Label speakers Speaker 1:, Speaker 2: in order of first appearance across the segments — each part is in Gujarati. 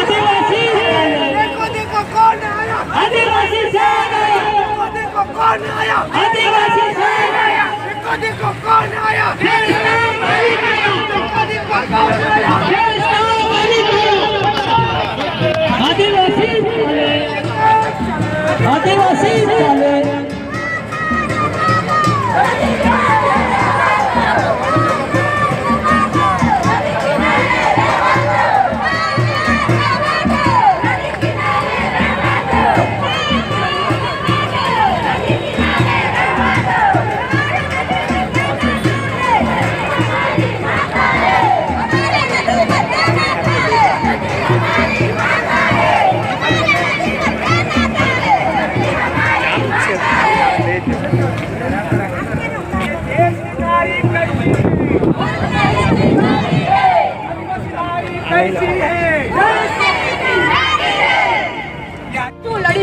Speaker 1: આદિવાસી देखो
Speaker 2: देखो कौन आया
Speaker 1: આદિવાસી
Speaker 2: देखो देखो कौन आया
Speaker 1: આદિવાસી
Speaker 2: देखो देखो कौन आया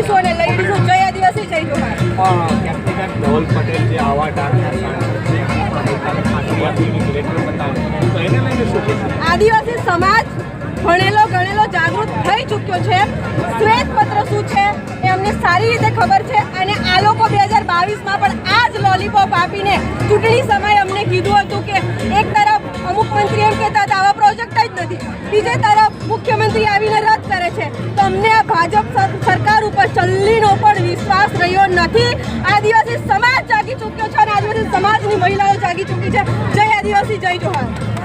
Speaker 3: લડીશું અને લેડીઝો કયા દિવસે જય જોહાર
Speaker 4: ધવલ પટેલ જે આવા
Speaker 3: આદિવાસી સમાજ ભણેલો ગણેલો જાગૃત થઈ ચૂક્યો છે. શ્વેત પત્ર શું છે? એ અમને સારી રીતે ખબર છે. અને આ લોકો બે હજાર બાવીસમાં પણ આ જ લોલીપોપ આપીને ચૂંટણી સમયે અમને કીધું હતું કે એક તરફ અમુક મંત્રી એમ કહેતા હતા આવા પ્રોજેક્ટ જ નથી. બીજે તરફ મુખ્યમંત્રી આવીને રદ કરે છે. તો અમને આ ભાજપ ચલ્લીનો પણ વિશ્વાસ રહ્યો નથી. આદિવાસી સમાજ જાગી ચૂક્યો છે અને આદિવાસી સમાજની મહિલાઓ જાગી ચૂકી છે. જય આદિવાસી, જય જોહાર